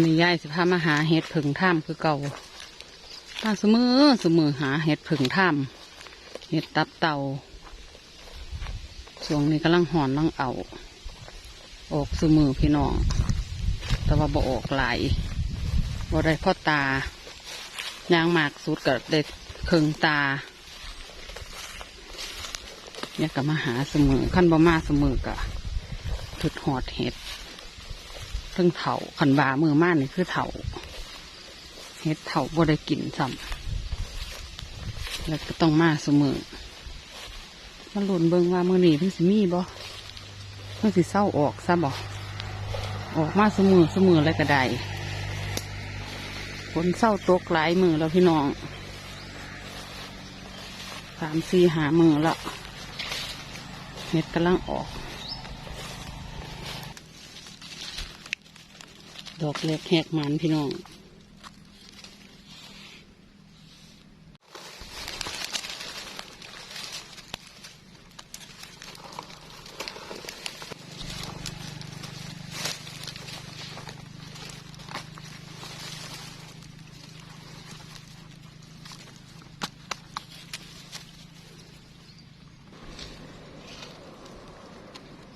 วันนี้ยายสิพามาหาเห็ดผึ่งถ้ำคือเก่ามาสมือสมือหาเห็ดผึ่งถ้ำเห็ดตับเต่าช่วงนี้กำลังหอนลังเอา ออกสมือพี่น้อง แต่ว่าบ่ออกหลายบ่ได้พ่อตายางหมากสุดกับเด็ดเคิงตาเนี่ยกับมาหาเสมอขั้นบ่มาเสมอกะถึดหอดเห็ด เพิ่งเถาขันบามือม่านนี่คือเถาเห็ดเถาบ่ได้กินซ้ำแล้วก็ต้องมาเสมอมาหลุนเบิงว่ามือนี่เพิ่งสิมีบ่เพิ่งสิเศร้าออกซะบ่ออกมาเสมอเสมออะไรก็ได้ฝนเศร้าตกหลายมือแล้วพี่น้องสามสี่หามือแล้วเห็ดกำลังออก ดอกเล็กแหกมันพี่น้อง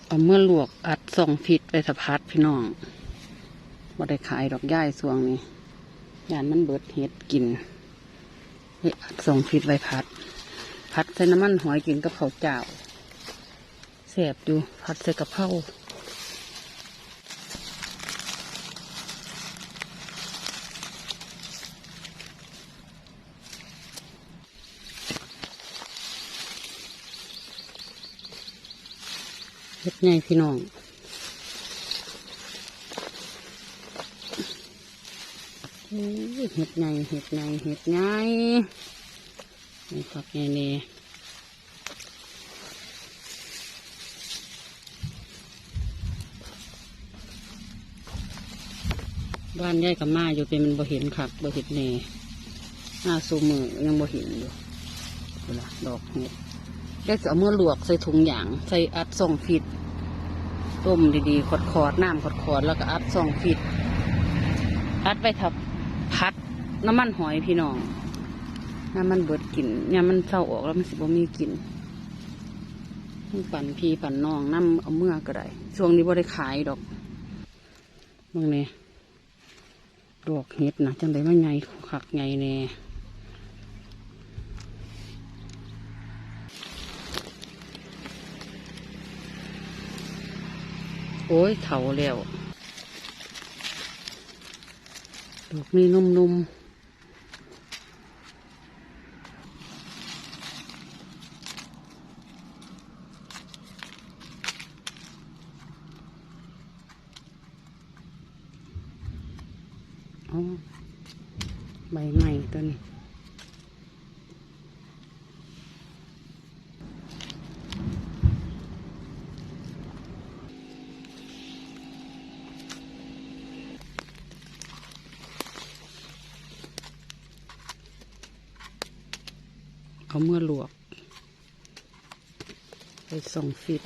เอาเมื่อลวกอัดส่องผิดไปสะพัดพี่น้อง บ่ได้ขายดอกย่ายสวงนี้ยานมันเบิดเห็ดกินเฮ้ยอัดส่งผิดไว้พัด พัดใส่น้ำมันหอยกินกับข้าวเจ้าแสบอยู่พัดใส่กะเพราเห็ดไงพี่น้อง อู้ย เห็ดไงเห็ดไงเห็ดไงนี่ครับไงนี่บ้านยายกับมาอยู่เป็นมันบ่เห็นคักบ่เห็ดแน่หน้าสูมือยังบ่เห็นอยู่เวลาดอกเห็ดยายจะเอาเมื่อลวกใส่ถุงยางใส่อัดส่องฟิตต้มดีๆขอดๆน้ำขอดๆแล้วก็อัดส่องฟิตอัดไว้ทับ พัดน้ำมันหอยพี่น้องน้ำมันเบิดกลิ่นเนี่ยมันเศร้าออกแล้วมันสิบ่มีกลิ่นปั่นพี่ปั่นน้องน้ำเอาเมื่อก็ได้ช่วงนี้บ่ได้ขายดอกเมื่อนี้ดอกเห็ดนะจังไดมันไงขักไงแน่โอ้ยเถาแล้ว ดอกนี้นุ่มๆอ๋อใบใหม่ตัวนี้ เอาเมื่อลวก ไปส่งฟิต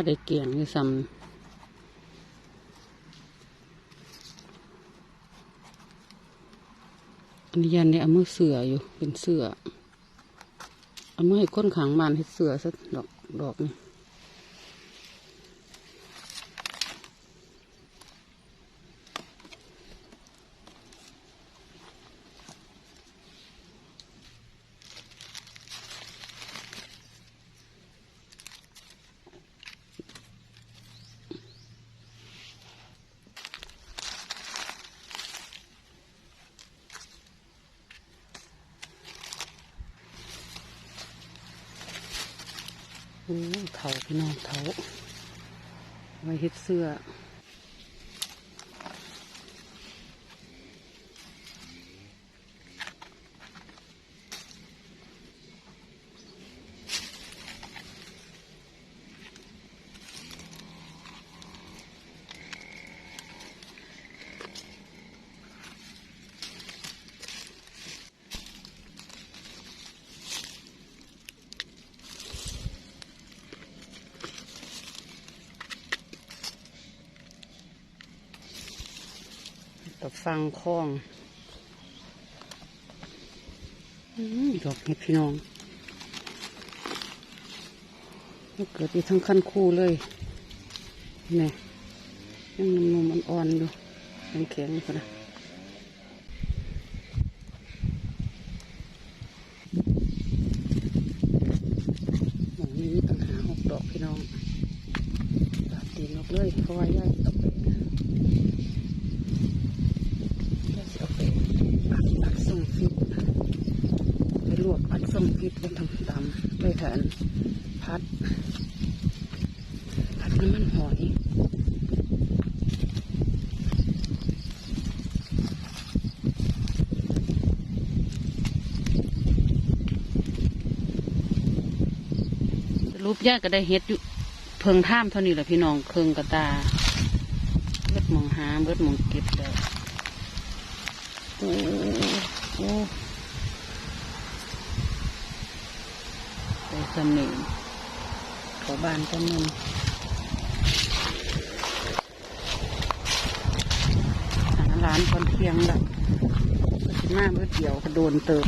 ก็ได้เกี่ยงอยู่ซ้ำอันนี้ยันเนี่ยเอามือเสืออยู่เป็นเสือเอามือให้ก้นขางมันให้เสือสักดอกดอกนี่ เถาพี่น้องเถาไว้เฮ็ดเสื้อ ตบฟังคล้องอดอกเห็ดพี่น้องเกิดที่ทั้งขั้นคู่เลยนี่ยังนุ่มๆอ่อนๆอยู่ยังแข็งอยู่นะหมองนี้มีปัญหาหกดอกพี่น้องตัดตีนออกเลยเพราะว่าย่ายเอาไป ก็จะเอาไปอัดอัดส่งฟิตไป ลวกอัดส่งฟิตเป็นทำตำไปแทนพัด พัดน้ำมันหอยรูปยากก็ได้เฮ็ดอยู่เพิงท่ามเท่านี้แหละพี่น้องเพิงกระตาเบิดมองหาเบิดมองเก็บแล้วโอ้โอ้ไป สนิมเขาบานก็เงินหาร้านคนเที่ยงละก็สิมาเมื่อเดียวก็โดนเติม